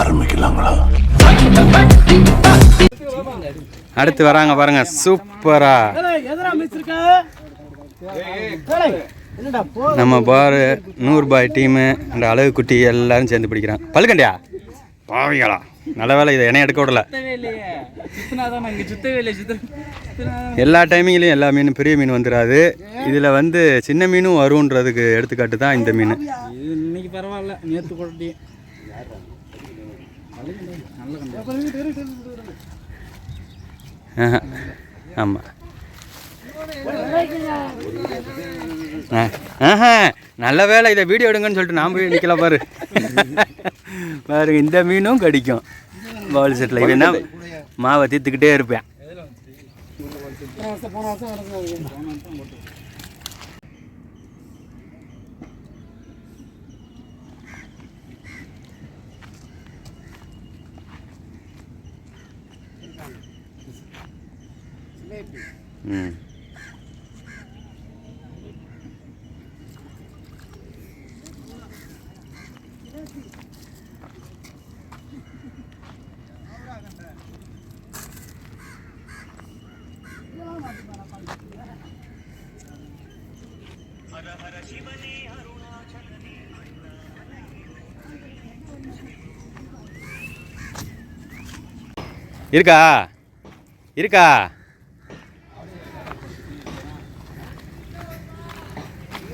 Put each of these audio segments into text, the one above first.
ஆரம்பிக்கலாங்களா? அடுத்து வராங்க பாருங்க சூப்பரா. நம்ம பாரு நூறுபாய் டீமு அந்த அழகு குட்டி எல்லாரும் சேர்ந்து பிடிக்கிறான் பல்கண்டியா? பாவிங்களா. நல்ல வேலை இதை என்னைய எடுக்க விடல. எல்லா டைமிங்லையும் எல்லா மீனும் பெரிய மீன் வந்துடாது இதில் வந்து சின்ன மீனும் வருன்றதுக்கு எடுத்துக்காட்டு தான் இந்த மீன். இது இன்னைக்கு பரவாயில்ல நேத்து கொட்டி ஆமாம் ஆஹா நல்ல வேலை இதை வீடியோ எடுங்கன்னு சொல்லிட்டு நான் போய் நிற்கல பாரு. பாருங்க இந்த மீனும் கடிக்கும். பவுல் செட்டில் இது என்ன? மாவை தீர்த்துக்கிட்டே இருப்பேன். Hmm. Ada ada si? இருக்கா? இருக்கா?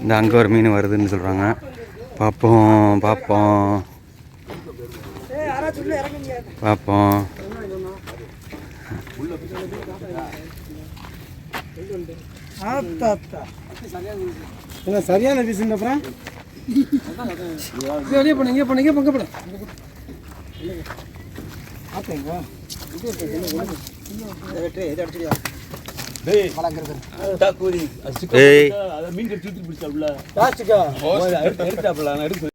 இந்த அங்கே ஒரு மீன் வருதுன்னு சொல்கிறாங்க பார்ப்போம் பார்ப்போம் பார்ப்போம் என்ன சரியான பீஸ் அப்புறம் வெளியே போன இங்கே போன இங்கே பங்க மீன் கட்டி பிடிச்சா